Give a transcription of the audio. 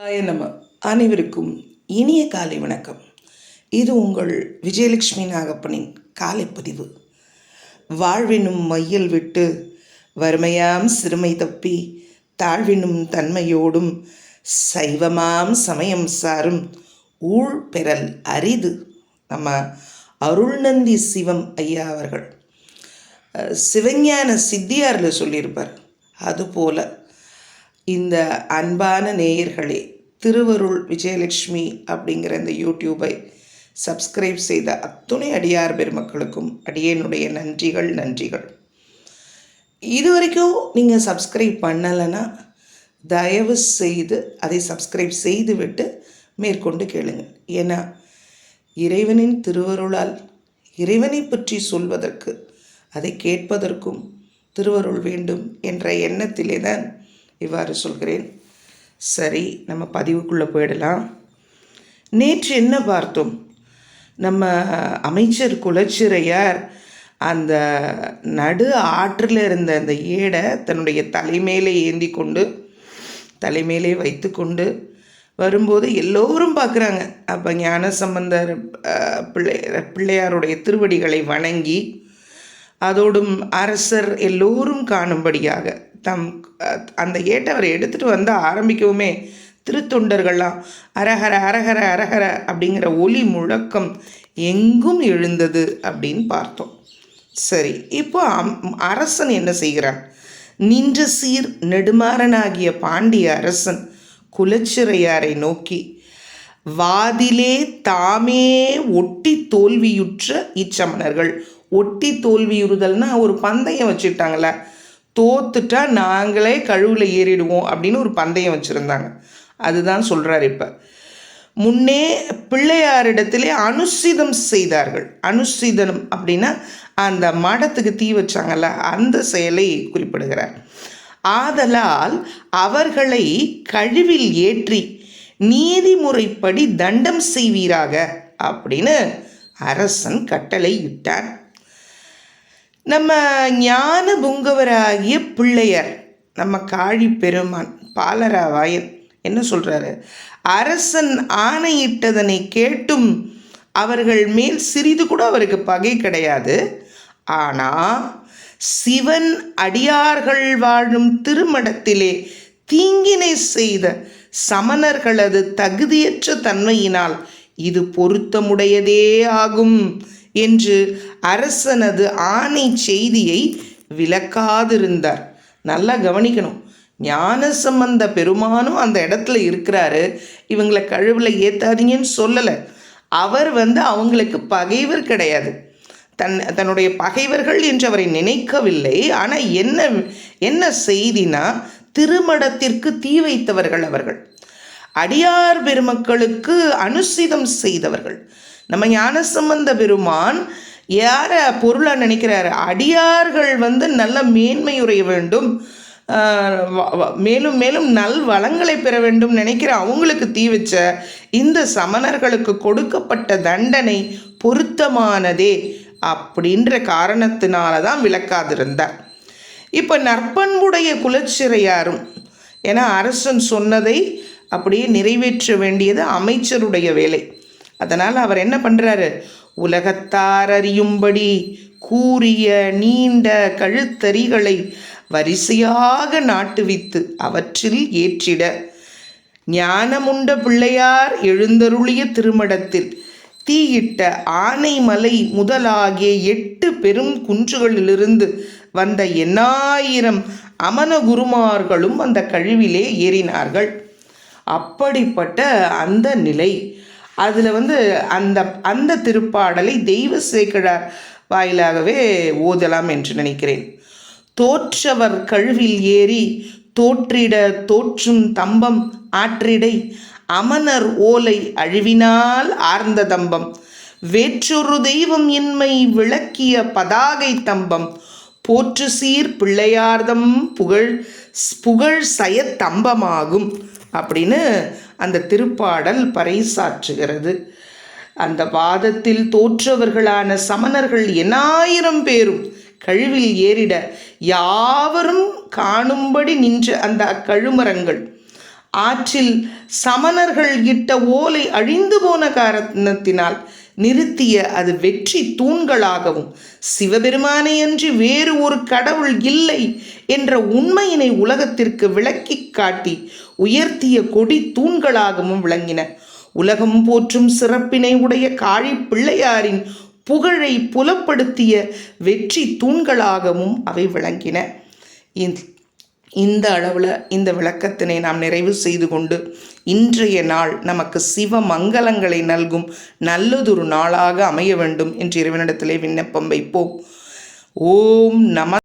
Hi நம்ம அனைவருக்கும் இனிய காலை வணக்கம். இது உங்கள் விஜயலட்சுமி நாகப்பனின் காலைப்பதிவு. வாழ்வினும் மையல் விட்டு வறுமையாம் சிறுமை தப்பி தாழ்வினும் தன்மையோடும் சைவமாம் சமயம் சாரும் ஊழ் பெறல் அரிது நம்ம அருள்நந்தி சிவம் ஐயா அவர்கள். சிவஞான சித்தியாரில் சொல்லியிருப்பார். அதுபோல் இந்த அன்பான நேயர்களே திருவருள் விஜயலட்சுமி அப்படிங்கிற இந்த யூடியூபை சப்ஸ்கிரைப் செய்த அத்துணை அடியார் பெருமக்களுக்கும் அடியனுடைய நன்றிகள் நன்றிகள். இது வரைக்கும் நீங்கள் சப்ஸ்கிரைப் பண்ணலைன்னா தயவு செய்து அதை சப்ஸ்கிரைப் செய்துவிட்டு மேற்கொண்டு கேளுங்கள் ஏன்னா இறைவனின் திருவருளால் இறைவனை பற்றி சொல்வதற்கு அதை கேட்பதற்கும் திருவருள் வேண்டும் என்ற எண்ணத்திலே தான் இவ்வாறு சொல்கிறேன். சரி நம்ம பதிவுக்குள்ளே போயிடலாம். நேற்று என்ன பார்த்தோம்? நம்ம அமைச்சர் குலச்சிறையார் அந்த நடு ஆற்றில் இருந்த அந்த ஏடை தன்னுடைய தலைமையிலே ஏந்தி கொண்டு தலைமையிலே வைத்து கொண்டு வரும்போது எல்லோரும் பார்க்குறாங்க. அப்போ ஞான சம்பந்தர் பிள்ளை பிள்ளையாருடைய திருவடிகளை வணங்கி அதோடும் அரசர் எல்லோரும் காணும்படியாக தம் அந்த ஏட்டவரை எடுத்துகிட்டு வந்து ஆரம்பிக்கவுமே திருத்தொண்டர்கள்லாம் அரஹர அரஹர அரஹர அப்படிங்கிற ஒலி முழக்கம் எங்கும் எழுந்தது அப்படின்னு பார்த்தோம். சரி இப்போ அம்- அரசன் என்ன செய்கிறான்? நின்ற சீர் நெடுமாறனாகிய பாண்டிய அரசன் குலச்சிறையாரை நோக்கி வாதிலே தாமே ஒட்டி தோல்வியுற்ற இச்சமணர்கள். ஒட்டி தோல்வியுறுதல்னா ஒரு பந்தயம் வச்சுட்டாங்களே தோத்துட்டா நாங்களே கழுவில் ஏறிடுவோம் அப்படின்னு ஒரு பந்தயம் வச்சுருந்தாங்க. அதுதான் சொல்கிறார் இப்போ. முன்னே பிள்ளையாரிடத்திலே அனுசிதம் செய்தார்கள். அனுசிதனம் அப்படின்னா அந்த மடத்துக்கு தீ வச்சாங்கல்ல அந்த செயலை குறிப்பிடுகிறார். ஆதலால் அவர்களை கழிவில் ஏற்றி நீதிமுறைப்படி தண்டம் செய்வீராக அப்படின்னு அரசன் கட்டளை இட்டான். நம்ம ஞான புங்கவராகிய பிள்ளையர் நம்ம காழி பெருமான் பாலராவாயன் என்ன சொல்கிறாரு அரசன் ஆணையிட்டதனை கேட்டும் அவர்கள் மேல் சிறிது கூட அவருக்கு பகை கிடையாது. ஆனால் சிவன் அடியார்கள் வாழும் திருமடத்திலே தீங்கினை செய்த சமணர்களது தகுதியற்ற தன்மையினால் இது பொருத்தமுடையதே ஆகும். என்று அரசனது ஆணை செய்தியை விளக்காதிருந்தார். நல்லா கவனிக்கணும். ஞான சம்பந்த பெருமானும் அந்த இடத்துல இருக்கிறாரு. இவங்களை கழுவில் ஏற்றாதீங்கன்னு சொல்லலை. அவர் வந்து அவங்களுக்கு பகைவர் கிடையாது. தன் தன்னுடைய பகைவர்கள் என்று அவரை நினைக்கவில்லை. ஆனால் என்ன என்ன செய்தினா திருமடத்திற்கு தீ வைத்தவர்கள் அவர்கள். அடியார் பெருமக்களுக்கு அனுசிதம் செய்தவர்கள். நம்ம ஞானசம்பந்த பெருமான் யாரை பொருளாக நினைக்கிறாரு? அடியார்கள் வந்து நல்ல மேன்மையுறைய வேண்டும். மேலும் மேலும் நல் வளங்களை பெற வேண்டும் நினைக்கிற அவங்களுக்கு தீ வச்ச இந்த சமணர்களுக்கு கொடுக்கப்பட்ட தண்டனை பொருத்தமானதே அப்படின்ற காரணத்தினால தான் விளக்காதிருந்தார். இப்போ நற்பண்புடைய குலச்சிறையாரும் ஏன்னா அரசன் சொன்னதை அப்படியே நிறைவேற்ற வேண்டியது அமைச்சருடைய வேலை. அதனால் அவர் என்ன பண்ணுறாரு உலகத்தார் அறியும்படி கூறிய நீண்ட கழுத்தறிகளை வரிசையாக நாட்டுவித்து அவற்றில் ஏற்றிட. ஞானமுண்ட பிள்ளையார் எழுந்தருளிய திருமடத்தில் தீயிட்ட ஆனைமலை முதலாகிய எட்டு பெரும் குன்றுகளிலிருந்து வந்த எண்ணாயிரம் அமன குருமார்களும் அந்த கழிவிலே ஏறினார்கள். அப்படிப்பட்ட அந்த நிலை. அதில் வந்து அந்த அந்த திருப்பாடலை தெய்வ சேக்கிழார் வாயிலாகவே ஓதலாம் என்று நினைக்கிறேன். தோற்றவர் கழுவில் ஏறி தோற்றிட தோற்றும் தம்பம் ஆற்றிடை அமனர் ஓலை அழிவினால் ஆர்ந்த தம்பம் வேற்றொரு தெய்வம் இன்மை விளக்கிய பதாகை தம்பம் போற்று சீர் பிள்ளையார்தம் புகழ் புகழ் சயத்தம்பமாகும் அப்படின்னு அந்த திருப்பாடல் பறைசாற்றுகிறது. அந்த வாதத்தில் தோற்றவர்களான சமணர்கள் எண்ணாயிரம் பேரும் கழுவில் ஏறிட யாவரும் காணும்படி நின்ற அந்த அக்கழுமரங்கள். ஆற்றில் சமணர்கள் இட்ட ஓலை அழிந்து போன காரணத்தினால் நிறுத்திய அது வெற்றி தூண்களாகவும் சிவபெருமானை அன்றி வேறு ஒரு கடவுள் இல்லை என்ற உண்மையினை உலகத்திற்கு விளக்கிக் காட்டி உயர்த்திய கொடி தூண்களாகவும் விளங்கின. உலகம் போற்றும் சிறப்பினை உடைய காழி பிள்ளையாரின் புகழை புலப்படுத்திய வெற்றி தூண்களாகவும் அவை விளங்கின. இந்த அளவில் இந்த விளக்கத்தினை நாம் நிறைவு செய்து கொண்டு இன்றைய நாள் நமக்கு சிவ மங்களங்களை நல்கும் நல்லதொரு நாளாக அமைய வேண்டும் என்று இறைவனிடத்திலே விண்ணப்பம் வைப்போம். ஓம் நம